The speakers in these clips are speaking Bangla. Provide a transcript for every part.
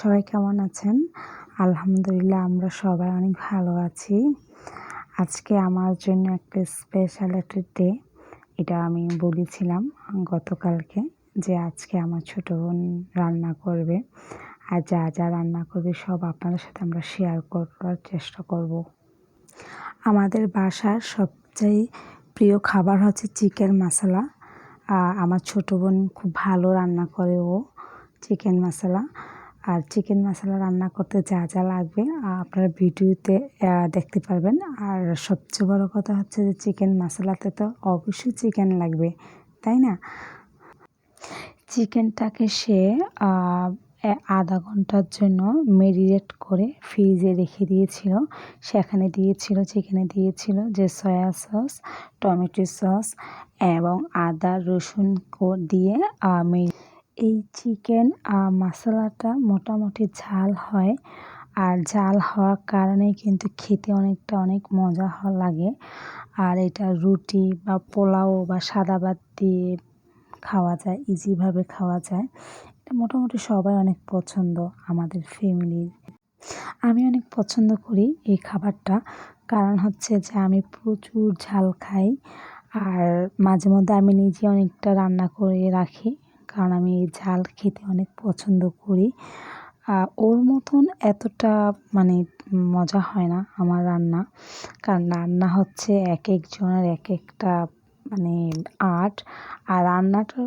সবাই কেমন আছেন? আলহামদুলিল্লাহ আমরা সবাই অনেক ভালো আছি। আজকে আমার জন্য একটা স্পেশাল একটা ডে এটা আমি বলেছিলাম গতকালকে যে আজকে আমার ছোটো বোন রান্না করবে। আর যা যা রান্না করবে সব আপনাদের সাথে আমরা শেয়ার করার চেষ্টা করব। আমাদের বাসার সবচেয়ে প্রিয় খাবার হচ্ছে চিকেন মশলা আমার ছোটো বোন খুব ভালো রান্না করে ও চিকেন মশলা আর চিকেন মশলা রান্না করতে যা যা লাগবে আপনারা ভিডিওতে দেখতে পারবেন। আর সবচেয়ে বড় কথা হচ্ছে যে চিকেন মশলাতে তো অবশ্যই চিকেন লাগবে, তাই না? চিকেনটাকে সে আধা ঘণ্টার জন্য মেরিনেট করে ফ্রিজে রেখে দিয়েছিল। সেখানে দিয়েছিল চিকেনে দিয়েছিল যে সয়া সস টমেটো সস এবং আদা রসুন দিয়ে এই চিকেন মশলাটা মোটামুটি ঝাল হয়। আর ঝাল হওয়ার কারণে কিন্তু খেতে অনেকটা অনেক মজা লাগে। আর এটা রুটি বা পোলাও বা সাদা ভাত দিয়ে খাওয়া যায়, ইজিভাবে খাওয়া যায়। এটা মোটামুটি সবাই অনেক পছন্দ, আমাদের ফ্যামিলির। আমি অনেক পছন্দ করি এই খাবারটা। কারণ হচ্ছে যে আমি প্রচুর ঝাল খাই। আর মাঝে মধ্যে আমি নিজে অনেকটা রান্না করে রাখি। কারণ আমি ঝাল খেতে অনেক পছন্দ করি। ওর মতন এতটা মানে মজা হয় না আমার রান্না। কারণ রান্না হচ্ছে এক একজনের এক একটা মানে আর্ট। আর রান্নাটা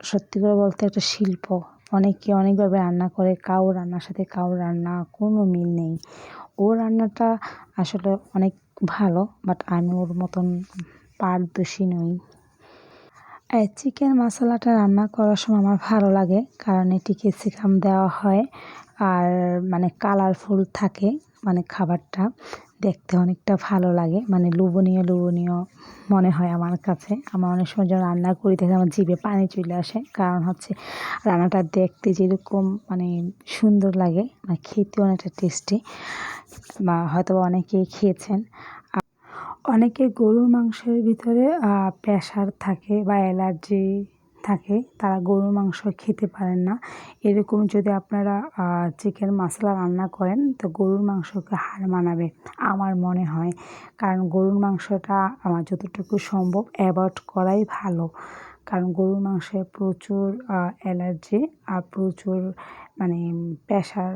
সত্যি করে বলতে একটা শিল্প। অনেকে অনেকভাবে রান্না করে কাউ রান্নার সাথে কাউ রান্না কোনো মিল নেই। ও রান্নাটা আসলে অনেক ভালো বাট আমি ওর মতন পারদর্শী নই। চিকেন মশলাটা রান্না করার সময় আমার ভালো লাগে, কারণ এটি ক্যাপসিকাম দেওয়া হয় আর মানে কালারফুল থাকে মানে খাবারটা। দেখতে অনেকটা ভালো লাগে মানে লুবনীয় লুবনীয় মনে হয় আমার কাছে। আমার অনেক সময় যখন রান্না করি, দেখে আমার জিভে পানি চলে আসে। কারণ হচ্ছে রান্নাটা দেখতে যেরকম মানে সুন্দর লাগে মানে খেতেও অনেকটা টেস্টি বা হয়তো অনেকেই খেয়েছেন। অনেকে গরুর মাংসের ভিতরে প্রেশার থাকে বা অ্যালার্জি থাকে, তারা গরুর মাংস খেতে পারেন না। এরকম যদি আপনারা চিকেন মশলা রান্না করেন, তো গরুর মাংসকে হার মানাবে আমার মনে হয়। কারণ গরুর মাংসটা আমার যতটুকু সম্ভব অ্যাভয়েড করাই ভালো। কারণ গরুর মাংসে প্রচুর অ্যালার্জি আর প্রচুর মানে প্রেশার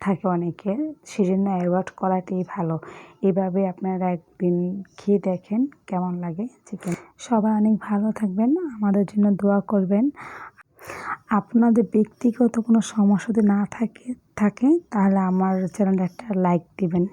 থাকে অনেকের সেজন্য অ্যাভয়েড করাটাই ভালো। এভাবে আপনারা একদিন খেয়ে দেখেন কেমন লাগে চিকেন সবাই অনেক ভালো থাকবেন, আমাদের জন্য দোয়া করবেন। আপনাদের ব্যক্তিগত কোনো সমস্যা যদি না থাকে থাকে, তাহলে আমার চ্যানেলটা একটা লাইক দিবেন।